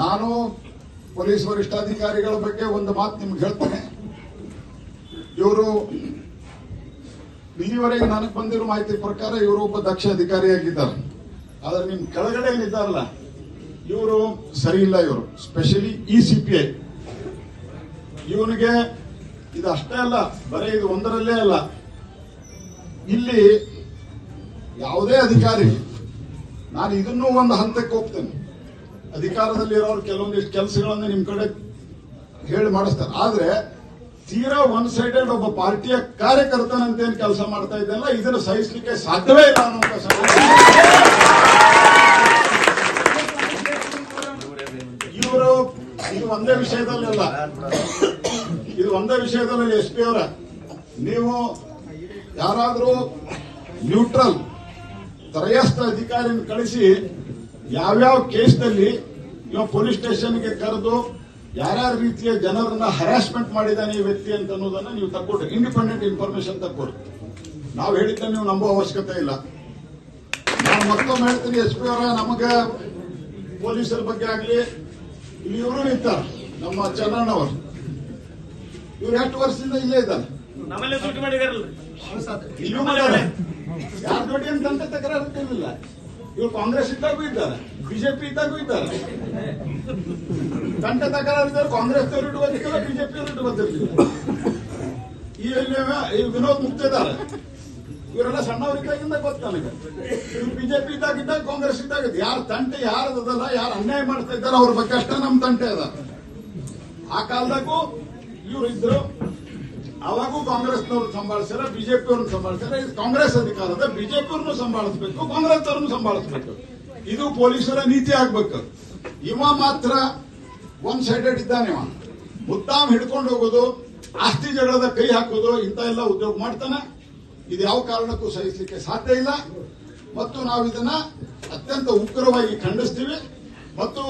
ನಾನು ಪೊಲೀಸ್ ವರಿಷ್ಠಾಧಿಕಾರಿಗಳ ಬಗ್ಗೆ ಒಂದು ಮಾತು ನಿಮ್ಗೆ ಹೇಳ್ತೇನೆ. ಇವರು ಇಲ್ಲಿವರೆಗೆ ನನಗೆ ಬಂದಿರೋ ಮಾಹಿತಿ ಪ್ರಕಾರ ಇವರು ಒಬ್ಬ ದಕ್ಷ ಅಧಿಕಾರಿಯಾಗಿದ್ದಾರೆ ಆದ್ರೆ ನಿಮ್ ಕೆಳಗಡೆ ಏನಿದ್ದಾರಲ್ಲ, ಇವರು ಸರಿ ಇಲ್ಲ ಇವರು, specially E C P I. ಇವನಿಗೆ ಇದು ಅಷ್ಟೇ ಅಲ್ಲ, ಬರೀ ಇದು ಒಂದರಲ್ಲೇ ಅಲ್ಲ. ಇಲ್ಲಿ ಯಾವುದೇ ಅಧಿಕಾರಿ, ನಾನು ಇದನ್ನು ಒಂದು ಹಂತಕ್ಕೆ ಹೋಗ್ತೇನೆ. ಅಧಿಕಾರದಲ್ಲಿ ಇರೋರು ಕೆಲವೊಂದಿಷ್ಟು ಕೆಲಸಗಳನ್ನು ನಿಮ್ ಕಡೆ ಹೇಳಿ ಮಾಡಿಸ್ತಾರೆ. ಆದ್ರೆ ತೀರಾ ಒನ್ ಸೈಡೆಡ್ ಒಬ್ಬ ಪಾರ್ಟಿಯ ಕಾರ್ಯಕರ್ತನಂತೇನು ಕೆಲಸ ಮಾಡ್ತಾ ಇದ್ದಲ್ಲ ಇದನ್ನು ಸಹಿಸಲಿಕ್ಕೆ ಸಾಧ್ಯವೇ ಇಲ್ಲ ಅನ್ನುವಂಥ. ಇವರು ಇದು ಒಂದೇ ವಿಷಯದಲ್ಲ ಇದು ಒಂದೇ ವಿಷಯದಲ್ಲಿ ಎಸ್ ಪಿ ಅವರ. ನೀವು ಯಾರಾದರೂ ನ್ಯೂಟ್ರಲ್ ತ್ರಯಸ್ಥ ಅಧಿಕಾರಿಯನ್ನು ಕಳಿಸಿ ಯಾವ್ಯಾವ ಕೇಸ್ನಲ್ಲಿ ಇವ ಪೊಲೀಸ್ ಸ್ಟೇಷನ್ಗೆ ಕರೆದು ಯಾರ್ಯಾರ ರೀತಿಯ ಜನರನ್ನ ಹರಾಸ್ಮೆಂಟ್ ಮಾಡಿದ್ದಾನೆ ಈ ವ್ಯಕ್ತಿ ಅಂತ ಅನ್ನೋದನ್ನ ನೀವು ತಕ್ಕೊಟ್ರಿ ಇಂಡಿಪೆಂಡೆಂಟ್ ಇನ್ಫಾರ್ಮೇಶನ್ ತಕ್ಕೊಡ್ರಿ. ನಾವು ಹೇಳಿದ್ದ ನೀವು ನಂಬೋ ಅವಶ್ಯಕತೆ ಇಲ್ಲ. ನಾನು ಮತ್ತೊಮ್ಮೆ ಹೇಳ್ತೀನಿ ಎಸ್ ಪಿ ಅವರ ನಮಗೆ ಪೊಲೀಸರ ಬಗ್ಗೆ ಆಗಲಿ ಇಲ್ಲಿ ಇವರು ಇದ್ದಾರೆ ನಮ್ಮ ಚನ್ನಣ್ಣವರು ಇವ್ರು ಎಷ್ಟು ವರ್ಷದಿಂದ ಇಲ್ಲೇ ಇದ್ದಾರೆ? ನಮ್ಮಲ್ಲೇ ದುಡ್ಡು ಮಾಡಿದಾರಲ್ಲ. ಇಲ್ಲೂ ಯಾರ ದುಡ್ಡಿ ಅಂತ ತಕರಾರು ಇರ್ತಿರ್ಲಿಲ್ಲ ಇವ್ರು ಕಾಂಗ್ರೆಸ್ ಇದ್ದಾಗೂ ಇದ್ದಾರೆ, ಬಿಜೆಪಿ ಇದ್ದಾಗೂ ಇದ್ದಾರೆ. ತಂಟ ತಕರಾರು ಇದ್ದಾರೆ ಕಾಂಗ್ರೆಸ್ ಅವರು ಇಟ್ಕೋತಿಲ್ಲ ಬಿಜೆಪಿ ಅವರು ಇಟ್ಕೋತಿರ್ಲಿಲ್ಲ ಈ ಇಲ್ಲಿ ಈ ವಿನೋದ್ ಮುಕ್ತಿದ್ದಾರೆ ಇವರೆಲ್ಲ ಸಣ್ಣವರಿದ್ದಾಗಿಂದ ಗೊತ್ತ ನನಗೆ. ಇವ್ರು ಬಿಜೆಪಿ ಇದ್ದಾಗ ಕಾಂಗ್ರೆಸ್ ಇದ್ದಾಗ ಯಾರ ತಂಟೆ ಯಾರದಲ್ಲ ಯಾರು ಅನ್ಯಾಯ ಮಾಡ್ತಾ ಇದ್ದಾರೆ ಅವ್ರ ಬಗ್ಗೆ ಅಷ್ಟೇ ನಮ್ ತಂಟೆ ಅದ. ಆ ಕಾಲದಾಗೂ ಇವ್ರು ಇದ್ರು. ಅವಾಗೂ ಕಾಂಗ್ರೆಸ್ನವ್ರು ಸಂಭಾಳಿಸ್ಯಾರ ಬಿಜೆಪಿ ಅವ್ರನ್ನ ಸಂಭಾಳಿಸ್ಯಾರ. ಇದು ಕಾಂಗ್ರೆಸ್ ಅಧಿಕಾರದ ಬಿಜೆಪಿ ಅವ್ರನ್ನು ಸಂಭಾಳಿಸ್ಬೇಕು ಕಾಂಗ್ರೆಸ್ ಅವ್ರನ್ನು ಸಂಭಾಳಿಸ್ಬೇಕು. ಇದು ಪೊಲೀಸರ ನೀತಿ ಆಗ್ಬೇಕು. ಇವ ಮಾತ್ರ ಒನ್ ಸೈಡೆಡ್ ಇದ್ದಾನೆ ಇವ. ಮುದ್ದಾಮ್ ಹಿಡ್ಕೊಂಡು ಹೋಗೋದು, ಆಸ್ತಿ ಜಗಳದ ಕೈ ಹಾಕೋದು, ಇಂಥ ಎಲ್ಲ ಉದ್ಯೋಗ ಮಾಡ್ತಾನೆ. ಇದು ಯಾವ ಕಾರಣಕ್ಕೂ ಸಹಿಸಲಿಕ್ಕೆ ಸಾಧ್ಯ ಇಲ್ಲ. ಮತ್ತು ನಾವು ಇದನ್ನ ಅತ್ಯಂತ ಉಗ್ರವಾಗಿ ಖಂಡಿಸ್ತೀವಿ. ಮತ್ತು